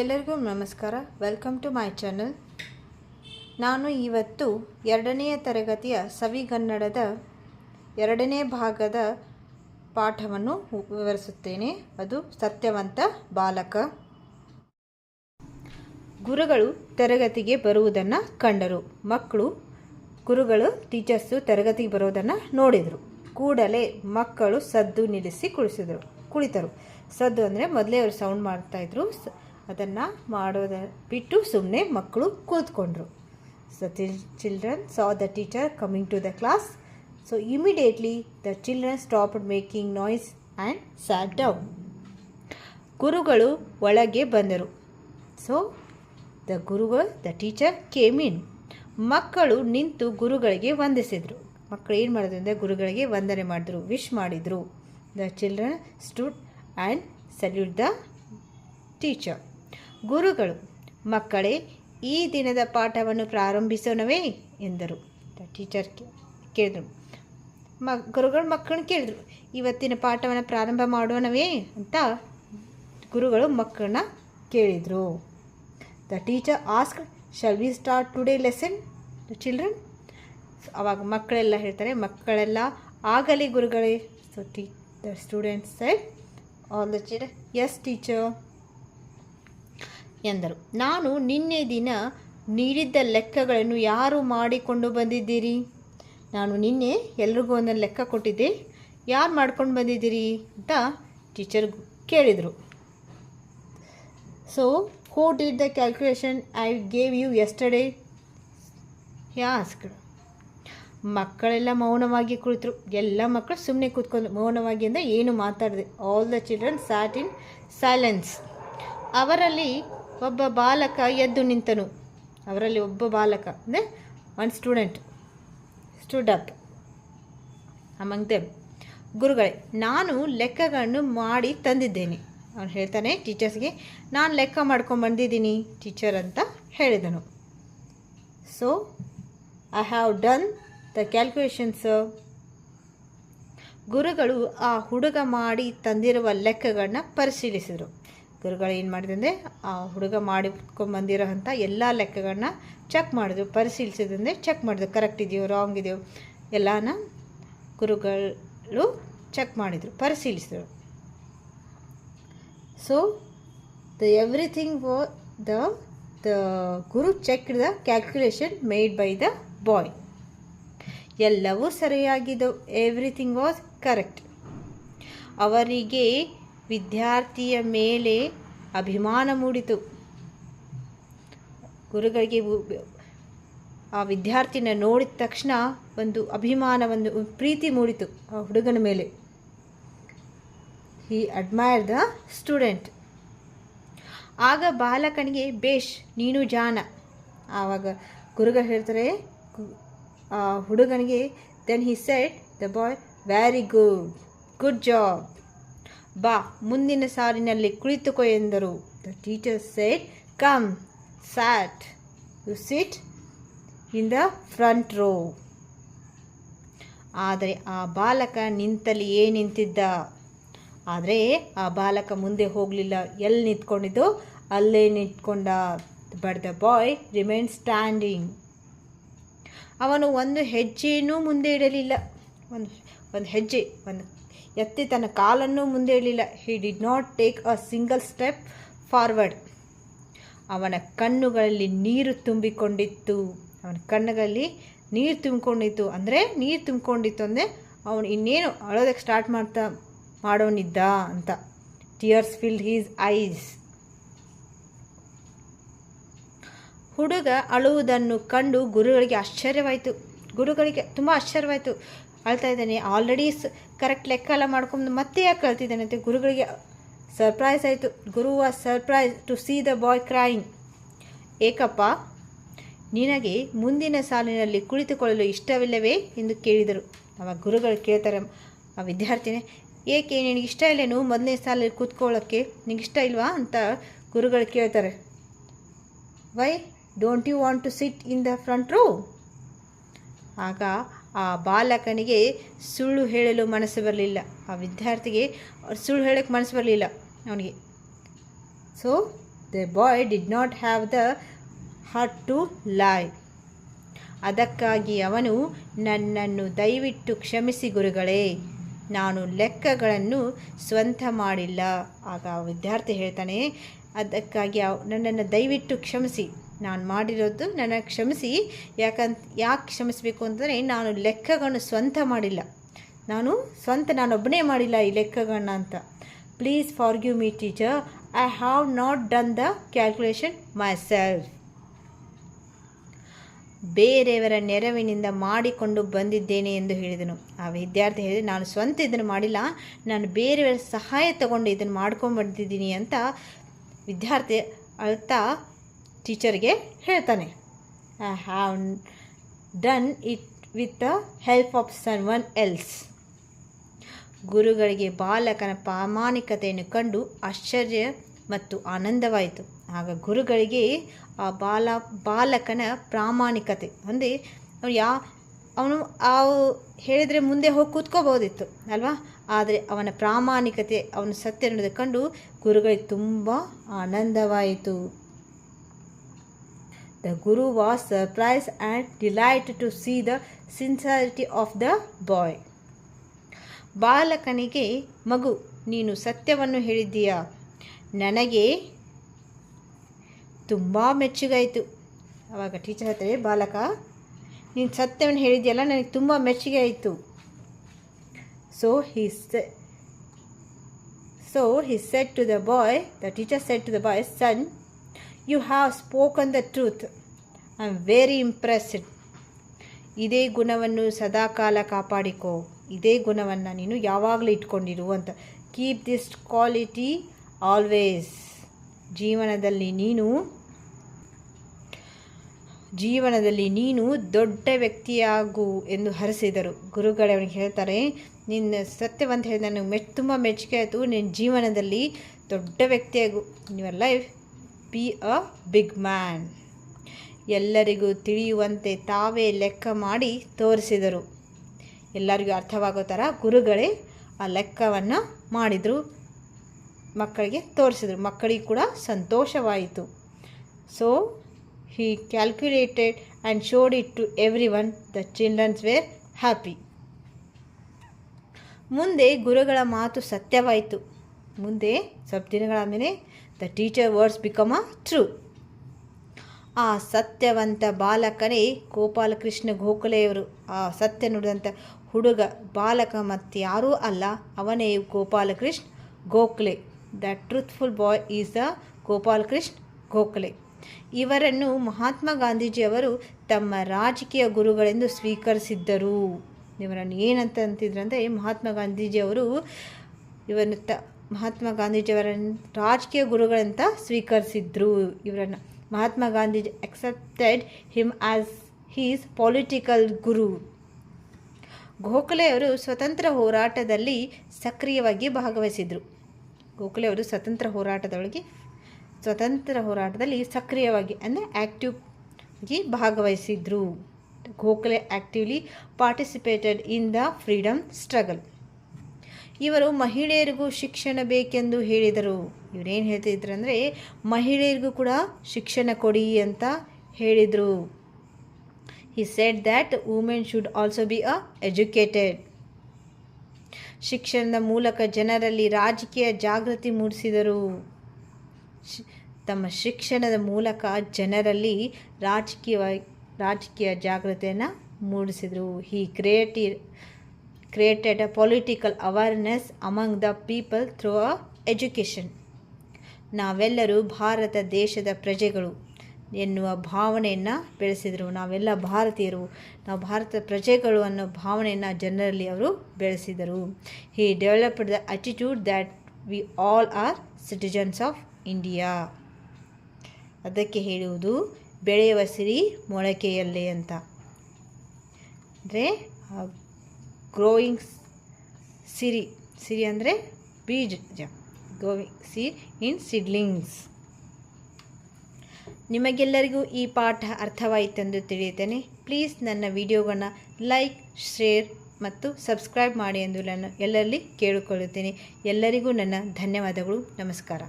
ಎಲ್ಲರಿಗೂ ನಮಸ್ಕಾರ. Welcome to my channel ನಾನು ಇವತ್ತು ಎರಡನೆಯ ತರಗತಿಯ ಸವಿಗನ್ನಡದ ಎರಡನೇ ಭಾಗದ ಪಾಠವನ್ನು ವಿವರಿಸುತ್ತೇನೆ. ಅದು ಸತ್ಯವಂತ ಬಾಲಕ. ಗುರುಗಳು ತರಗತಿಗೆ ಬರುವುದನ್ನು ಕಂಡರು. ಮಕ್ಕಳು, ಗುರುಗಳು ಟೀಚರ್ಸು ತರಗತಿಗೆ ಬರೋದನ್ನು ನೋಡಿದರು. ಕೂಡಲೇ ಮಕ್ಕಳು ಸದ್ದು ನಿಲ್ಲಿಸಿ ಕುಳಿಸಿದರು, ಕುಳಿತರು. ಸದ್ದು ಅಂದರೆ ಮೊದಲೇ ಅವರು ಸೌಂಡ್ ಮಾಡ್ತಾಯಿದ್ರು ಅದನ್ನು ಮಾಡೋದ ಬಿಟ್ಟು ಸುಮ್ಮನೆ ಮಕ್ಕಳು ಕೂತ್ಕೊಂಡ್ರು. So children saw the teacher coming to the class so immediately the children stopped making noise and sat down ಗುರುಗಳು ಒಳಗೆ ಬಂದರು. ಸೊ ದ ಗುರುಗಳು ದ ಟೀಚರ್ ಕೇಮ್ ಇನ್ ಮಕ್ಕಳು ನಿಂತು ಗುರುಗಳಿಗೆ ವಂದಿಸಿದರು. ಮಕ್ಕಳು ಏನು ಮಾಡಿದ್ರು ಅಂದರೆ ಗುರುಗಳಿಗೆ ವಂದನೆ ಮಾಡಿದ್ರು ವಿಶ್ ಮಾಡಿದರು. The children stood and salute the teacher ಗುರುಗಳು, ಮಕ್ಕಳೇ, ಈ ದಿನದ ಪಾಠವನ್ನು ಪ್ರಾರಂಭಿಸೋಣವೇ ಎಂದರು. ಟೀಚರ್ ಕೇಳಿದರು. ಮ, ಗುರುಗಳು ಮಕ್ಕಳನ್ನ ಕೇಳಿದರು, ಇವತ್ತಿನ ಪಾಠವನ್ನು ಪ್ರಾರಂಭ ಮಾಡೋಣವೇ? ಅಂತ ಗುರುಗಳು ಮಕ್ಕಳನ್ನ ಕೇಳಿದರು. The teacher ask shall we start today lesson the children ಅವಾಗ ಮಕ್ಕಳೆಲ್ಲ ಹೇಳ್ತಾರೆ, ಮಕ್ಕಳೆಲ್ಲ ಆಗಲಿ ಗುರುಗಳೇ. So tea the students said all the children yes teacher ಎಂದರು. ನಾನು ನಿನ್ನೆ ದಿನ ನೀಡಿದ್ದ ಲೆಕ್ಕಗಳನ್ನು ಯಾರು ಮಾಡಿಕೊಂಡು ಬಂದಿದ್ದೀರಿ? ನಾನು ನಿನ್ನೆ ಎಲ್ರಿಗೂ ಒಂದೊಂದು ಲೆಕ್ಕ ಕೊಟ್ಟಿದ್ದೆ. ಯಾರು ಮಾಡ್ಕೊಂಡು ಬಂದಿದ್ದೀರಿ? ಅಂತ ಟೀಚರ್ ಕೇಳಿದರು. So who did the calculation I gave you yesterday ask ಮಕ್ಕಳೆಲ್ಲ ಮೌನವಾಗಿ ಕುಳಿತರು. ಎಲ್ಲ ಮಕ್ಕಳು ಸುಮ್ಮನೆ ಕೂತ್ಕೊಂಡು ಮೌನವಾಗಿ ಅಂದರೆ ಏನು ಮಾತಾಡಿದೆ? All the children sat in silence ಅವರಲ್ಲಿ ಒಬ್ಬ ಬಾಲಕ ಎದ್ದು ನಿಂತನು. ಅವರಲ್ಲಿ ಒಬ್ಬ ಬಾಲಕ, ಅಂದರೆ one student stood up among them ಗುರುಗಳೇ, ನಾನು ಲೆಕ್ಕಗಳನ್ನು ಮಾಡಿ ತಂದಿದ್ದೇನೆ. ಅವನು ಹೇಳ್ತಾನೆ ಟೀಚರ್ಸ್ಗೆ ನಾನು ಲೆಕ್ಕ ಮಾಡ್ಕೊಂಡು ಬಂದಿದ್ದೀನಿ ಟೀಚರ್ ಅಂತ ಹೇಳಿದನು. So I have done the calculations ಗುರುಗಳು ಆ ಹುಡುಗ ಮಾಡಿ ತಂದಿರುವ ಲೆಕ್ಕಗಳನ್ನ ಪರಿಶೀಲಿಸಿದರು. ಗುರುಗಳು ಏನು ಮಾಡಿದೆ ಅಂದರೆ, ಆ ಹುಡುಗ ಮಾಡಿಕೊಂಡ್ಬಂದಿರೋ ಅಂಥ ಎಲ್ಲ ಲೆಕ್ಕಗಳನ್ನ ಚೆಕ್ ಮಾಡಿದ್ರು ಪರಿಶೀಲಿಸಿದಂದರೆ ಚೆಕ್ ಮಾಡಿದ್ರು ಕರೆಕ್ಟ್ ಇದೆಯೋ ರಾಂಗ್ ಇದೆಯೋ, ಎಲ್ಲನ ಗುರುಗಳು ಚೆಕ್ ಮಾಡಿದರು, ಪರಿಶೀಲಿಸಿದರು. So the everything was the the guru check the calculation made by the boy ಎಲ್ಲವೂ ಸರಿಯಾಗಿದ್ದವು. ಎವ್ರಿಥಿಂಗ್ ವಾಸ್ ಕರೆಕ್ಟ್ ಅವರಿಗೆ ವಿದ್ಯಾರ್ಥಿಯ ಮೇಲೆ ಅಭಿಮಾನ ಮೂಡಿತು. ಗುರುಗಳಿಗೆ ಆ ವಿದ್ಯಾರ್ಥಿನ ನೋಡಿದ ತಕ್ಷಣ ಒಂದು ಅಭಿಮಾನ ಒಂದು ಪ್ರೀತಿ ಮೂಡಿತು ಆ ಹುಡುಗನ ಮೇಲೆ. ಹಿ ಅಡ್ಮೈರ್ ದ ಸ್ಟೂಡೆಂಟ್ ಆಗ ಬಾಲಕನಿಗೆ, ಬೇಷ್, ನೀನು ಜಾನ. ಆವಾಗ ಗುರುಗಳು ಹೇಳ್ತಾರೆ ಆ ಹುಡುಗನಿಗೆ then he said the boy very good good job ಬಾ, ಮುಂದಿನ ಸಾಲಿನಲ್ಲಿ ಕುಳಿತುಕೊ ಎಂದರು. The teacher said come sat you sit in the front row ಆದರೆ ಆ ಬಾಲಕ ನಿಂತಲ್ಲಿಯೇ ನಿಂತಿದ್ದ? ಆದರೆ ಆ ಬಾಲಕ ಮುಂದೆ ಹೋಗಲಿಲ್ಲ. ಎಲ್ಲಿ ನಿಂತ್ಕೊಂಡಿದ್ದು? ಅಲ್ಲೇ ನಿಂತ್ಕೊಂಡ. But the boy remain standing ಅವನು ಒಂದು ಹೆಜ್ಜೆಯೂ ಮುಂದೆ ಇಡಲಿಲ್ಲ. ಒಂದು ಒಂದು ಹೆಜ್ಜೆ, ಒಂದು ಎತ್ತಿ ತನ್ನ ಕಾಲನ್ನು ಮುಂದೆ ಇಳಿಲ್ಲ he did not take a single step forward ಅವನ ಕಣ್ಣುಗಳಲ್ಲಿ ನೀರು ತುಂಬಿಕೊಂಡಿತ್ತು. ಅವನ ಕಣ್ಣುಗಳಲ್ಲಿ ನೀರು ತುಂಬಿಕೊಂಡಿತ್ತು ಅಂದರೆ ನೀರು ತುಂಬಿಕೊಂಡಿತ್ತು ಅಂದರೆ ಅವನು ಇನ್ನೇನು ಅಳೋದಕ್ಕೆ ಸ್ಟಾರ್ಟ್ ಮಾಡ್ತಾ ಮಾಡೋನಿದ್ದ ಅಂತ. ಟಿಯರ್ಸ್ ಫಿಲ್ಡ್ ಹೀಸ್ ಐಸ್ ಹುಡುಗ ಅಳುವುದನ್ನು ಕಂಡು ಗುರುಗಳಿಗೆ ಆಶ್ಚರ್ಯವಾಯಿತು. ಗುರುಗಳಿಗೆ ತುಂಬ ಆಶ್ಚರ್ಯವಾಯಿತು. ಅಳ್ತಾ ಇದ್ದಾನೆ ಆಲ್ರೆಡಿ ಕರೆಕ್ಟ್ ಲೆಕ್ಕ ಎಲ್ಲ ಮಾಡ್ಕೊಂಡು ಮತ್ತೆ ಯಾಕೆ ಕಳ್ತಿದ್ದಾನೆ ಅಂತ ಗುರುಗಳಿಗೆ ಸರ್ಪ್ರೈಸ್ ಆಯಿತು. Guru was surprise to see the boy crying ಏಕಪ್ಪ, ನಿನಗೆ ಮುಂದಿನ ಸಾಲಿನಲ್ಲಿ ಕುಳಿತುಕೊಳ್ಳಲು ಇಷ್ಟವಿಲ್ಲವೇ? ಎಂದು ಕೇಳಿದರು. ಅವಾಗ ಗುರುಗಳು ಕೇಳ್ತಾರೆ, ಆ ವಿದ್ಯಾರ್ಥಿನೇ, ಏಕೆ ನಿನಗೆ ಇಷ್ಟ ಇಲ್ಲೇನು? ಮೊದಲನೇ ಸಾಲಲ್ಲಿ ಕೂತ್ಕೊಳ್ಳೋಕ್ಕೆ ನಿನಗೆ ಇಷ್ಟ ಇಲ್ವಾ? ಅಂತ ಗುರುಗಳು ಕೇಳ್ತಾರೆ. Why don't you want to sit in the front row ಆಗ ಆ ಬಾಲಕನಿಗೆ ಸುಳ್ಳು ಹೇಳಲು ಮನಸ್ಸು ಬರಲಿಲ್ಲ. ಆ ವಿದ್ಯಾರ್ಥಿಗೆ ಸುಳ್ಳು ಹೇಳೋಕ್ಕೆ ಮನಸ್ಸು ಬರಲಿಲ್ಲ ಅವನಿಗೆ. So the boy did not have the heart to lie ಅದಕ್ಕಾಗಿ ಅವನು ನನ್ನನ್ನು ದಯವಿಟ್ಟು ಕ್ಷಮಿಸಿ ಗುರುಗಳೇ, ನಾನು ಲೆಕ್ಕಗಳನ್ನು ಸ್ವಂತ ಮಾಡಿಲ್ಲ. ಆಗ ವಿದ್ಯಾರ್ಥಿ ಹೇಳ್ತಾನೆ, ಅದಕ್ಕಾಗಿ ನನ್ನನ್ನು ದಯವಿಟ್ಟು ಕ್ಷಮಿಸಿ. ನಾನು ಮಾಡಿರೋದು ನನ್ನ ಕ್ಷಮಿಸಿ. ಯಾಕಂತ, ಯಾಕೆ ಕ್ಷಮಿಸಬೇಕು ಅಂತಂದರೆ ನಾನು ಲೆಕ್ಕಗಳನ್ನು ಸ್ವಂತ ಮಾಡಿಲ್ಲ. ನಾನು ಸ್ವಂತ ನಾನೊಬ್ಬನೇ ಮಾಡಿಲ್ಲ ಈ ಲೆಕ್ಕಗಳನ್ನ ಅಂತ. Please forgive me teacher I have not done the calculation myself ಬೇರೆಯವರ ನೆರವಿನಿಂದ ಮಾಡಿಕೊಂಡು ಬಂದಿದ್ದೇನೆ ಎಂದು ಹೇಳಿದನು. ಆ ವಿದ್ಯಾರ್ಥಿ ಹೇಳಿದ, ನಾನು ಸ್ವಂತ ಇದನ್ನು ಮಾಡಿಲ್ಲ, ನಾನು ಬೇರೆಯವರ ಸಹಾಯ ತಗೊಂಡು ಇದನ್ನು ಮಾಡ್ಕೊಂಡು ಬಂದಿದ್ದೀನಿ ಅಂತ ವಿದ್ಯಾರ್ಥಿ ಅಳ್ತಾ ಟೀಚರ್ಗೆ ಹೇಳ್ತಾನೆ. I have done it with the help of someone else ಗುರುಗಳಿಗೆ ಬಾಲಕನ ಪ್ರಾಮಾಣಿಕತೆಯನ್ನು ಕಂಡು ಆಶ್ಚರ್ಯ ಮತ್ತು ಆನಂದವಾಯಿತು. ಆಗ ಗುರುಗಳಿಗೆ ಆ ಬಾಲ, ಬಾಲಕನ ಪ್ರಾಮಾಣಿಕತೆ, ಅಂದರೆ ಅವನು ಯಾ, ಅವನು ಆ ಹೇಳಿದರೆ ಮುಂದೆ ಹೋಗಿ ಕೂತ್ಕೋಬೋದಿತ್ತು, ಅಲ್ವಾ? ಆದರೆ ಅವನ ಪ್ರಾಮಾಣಿಕತೆ, ಅವನ ಸತ್ಯ ಕಂಡು ಗುರುಗಳಿಗೆ ತುಂಬ ಆನಂದವಾಯಿತು. The guru was surprised and delighted to see the sincerity of the boy ಬಾಲಕನಿಗೆ, ಮಗು, ನೀನು ಸತ್ಯವನ್ನು ಹೇಳಿದ್ದೀಯಾ? ನನಗೆ ತುಂಬ ಮೆಚ್ಚುಗಾಯಿತು ಆವಾಗ ಟೀಚರ್ ಹೇಳ್ತಾರೆ, ಬಾಲಕ, ನೀನು ಸತ್ಯವನ್ನು ಹೇಳಿದ್ಯಲ್ಲ ನನಗೆ ತುಂಬ ಮೆಚ್ಚುಗೆ ಆಯಿತು so he so he said to the boy the teacher said to the boy son you have spoken the truth I am very impressed ಇದೇ ಗುಣವನ್ನು ಸದಾಕಾಲ ಕಾಪಾಡಿಕೋ. ಇದೇ ಗುಣವನ್ನು ನೀನು ಯಾವಾಗಲೂ ಇಟ್ಕೊಂಡಿರು ಅಂತ. ಕೀಪ್ ದಿಸ್ ಕ್ವಾಲಿಟಿ ಆಲ್ವೇಸ್ ಜೀವನದಲ್ಲಿ ನೀನು ಜೀವನದಲ್ಲಿ ನೀನು ದೊಡ್ಡ ವ್ಯಕ್ತಿಯಾಗು ಎಂದು ಹರಿಸಿದರು. ಗುರುಗಳೇ ಹೇಳ್ತಾರೆ, ನಿನ್ನ ಸತ್ಯವಂತ ಹೇಳಿದ ನನಗೆ ಮೆಚ್ ತುಂಬ ಮೆಚ್ಚುಗೆ ಆಯಿತು. ನಿನ್ನ ಜೀವನದಲ್ಲಿ ದೊಡ್ಡ ವ್ಯಕ್ತಿಯಾಗು. Your life be a big man ಎಲ್ಲರಿಗೂ ತಿಳಿಯುವಂತೆ ತಾವೇ ಲೆಕ್ಕ ಮಾಡಿ ತೋರಿಸಿದರು. ಎಲ್ಲರಿಗೂ ಅರ್ಥವಾಗೋ ಥರ ಗುರುಗಳೇ ಆ ಲೆಕ್ಕವನ್ನು ಮಾಡಿದರು. ಮಕ್ಕಳಿಗೆ ತೋರಿಸಿದರು. ಮಕ್ಕಳಿಗೆ ಕೂಡ ಸಂತೋಷವಾಯಿತು. So he calculated and showed it to everyone the childrens were happy ಮುಂದೆ ಗುರುಗಳ ಮಾತು ಸತ್ಯವಾಯಿತು. ಮುಂದೆ ಸ್ವಲ್ಪ ಮೇಲೆ the teacher words become a true ಆ ಸತ್ಯವಂತ ಬಾಲಕನೇ ಗೋಪಾಲಕೃಷ್ಣ ಗೋಖಲೆಯವರು. ಆ ಸತ್ಯ ನುಡಿದಂಥ ಹುಡುಗ, ಬಾಲಕ ಮತ್ತು ಯಾರೂ ಅಲ್ಲ, ಅವನೇ Gopalakrishna Gokhale. The truthful boy is the Gopalakrishna Gokhale. ಇವರನ್ನು ಮಹಾತ್ಮ ಗಾಂಧೀಜಿಯವರು ತಮ್ಮ ರಾಜಕೀಯ ಗುರುಗಳೆಂದು ಸ್ವೀಕರಿಸಿದ್ದರು. ಇವರನ್ನು ಏನಂತ ಅಂತಿದ್ರಂದರೆ ಮಹಾತ್ಮ ಗಾಂಧೀಜಿಯವರು ಇವರನ್ನು ತ ಮಹಾತ್ಮ ಗಾಂಧೀಜಿಯವರನ್ನು ರಾಜಕೀಯ ಗುರುಗಳಂತ ಸ್ವೀಕರಿಸಿದ್ರು. ಇವರನ್ನು Mahatma Gandhiji accepted him as his political guru Gokhale ಅವರು ಸ್ವತಂತ್ರ ಹೋರಾಟದಲ್ಲಿ ಸಕ್ರಿಯವಾಗಿ ಭಾಗವಹಿಸಿದರು. ಗೋಖಲೆ ಅವರು ಸ್ವತಂತ್ರ ಹೋರಾಟದೊಳಗೆ ಸ್ವತಂತ್ರ ಹೋರಾಟದಲ್ಲಿ ಸಕ್ರಿಯವಾಗಿ, ಅಂದರೆ ಆ್ಯಕ್ಟಿವ್ ಆಗಿ ಭಾಗವಹಿಸಿದರು. Gokhale actively participated in the freedom struggle ಇವರು ಮಹಿಳೆಯರಿಗೂ ಶಿಕ್ಷಣ ಬೇಕೆಂದು ಹೇಳಿದರು. ಇವರೇನು ಹೇಳ್ತಿದ್ರು ಅಂದರೆ ಮಹಿಳೆಯರಿಗೂ ಕೂಡ ಶಿಕ್ಷಣ ಕೊಡಿ ಅಂತ ಹೇಳಿದರು. He said that women should also be a educated ಶಿಕ್ಷಣದ ಮೂಲಕ ಜನರಲ್ಲಿ ರಾಜಕೀಯ ಜಾಗೃತಿ ಮೂಡಿಸಿದರು. ತಮ್ಮ ಶಿಕ್ಷಣದ ಮೂಲಕ ಜನರಲ್ಲಿ ರಾಜಕೀಯ ರಾಜಕೀಯ ಜಾಗೃತಿಯನ್ನು ಮೂಡಿಸಿದರು. He ಕ್ರಿಯೇಟಿ created a political awareness among the people through a education ನಾವೆಲ್ಲರೂ ಭಾರತ ದೇಶದ ಪ್ರಜೆಗಳು ಎನ್ನುವ ಭಾವನೆಯನ್ನು ಬೆಳೆಸಿದರು. ನಾವೆಲ್ಲ ಭಾರತೀಯರು. ನಾವು ಭಾರತದ ಪ್ರಜೆಗಳು ಅನ್ನೋ ಭಾವನೆಯನ್ನು ಜನರಲ್ಲಿ ಅವರು ಬೆಳೆಸಿದರು. He developed the attitude that we all are citizens of India ಅದಕ್ಕೆ ಹೇಳುವುದು, ಬೆಳೆಯುವ ಸಿರಿ ಮೊಳಕೆಯಲ್ಲೇ ಅಂತ. ಅಂದರೆ ಗ್ರೋಯಿಂಗ್ ಸಿರಿ ಸಿರಿ ಅಂದರೆ ಬೀಜ ಗ್ರೋವಿಂಗ್ ಸಿ ಇನ್ ಸಿಡ್ಲಿಂಗ್ಸ್ ನಿಮಗೆಲ್ಲರಿಗೂ ಈ ಪಾಠ ಅರ್ಥವಾಯಿತೆಂದು ತಿಳಿಯುತ್ತೇನೆ. ಪ್ಲೀಸ್ ನನ್ನ ವಿಡಿಯೋಗಳನ್ನ ಲೈಕ್ ಶೇರ್ ಮತ್ತು ಸಬ್ಸ್ಕ್ರೈಬ್ ಮಾಡಿ ಎಂದು ನಾನು ಎಲ್ಲರಲ್ಲಿ ಕೇಳಿಕೊಳ್ಳುತ್ತೇನೆ. ಎಲ್ಲರಿಗೂ ನನ್ನ ಧನ್ಯವಾದಗಳು. ನಮಸ್ಕಾರ.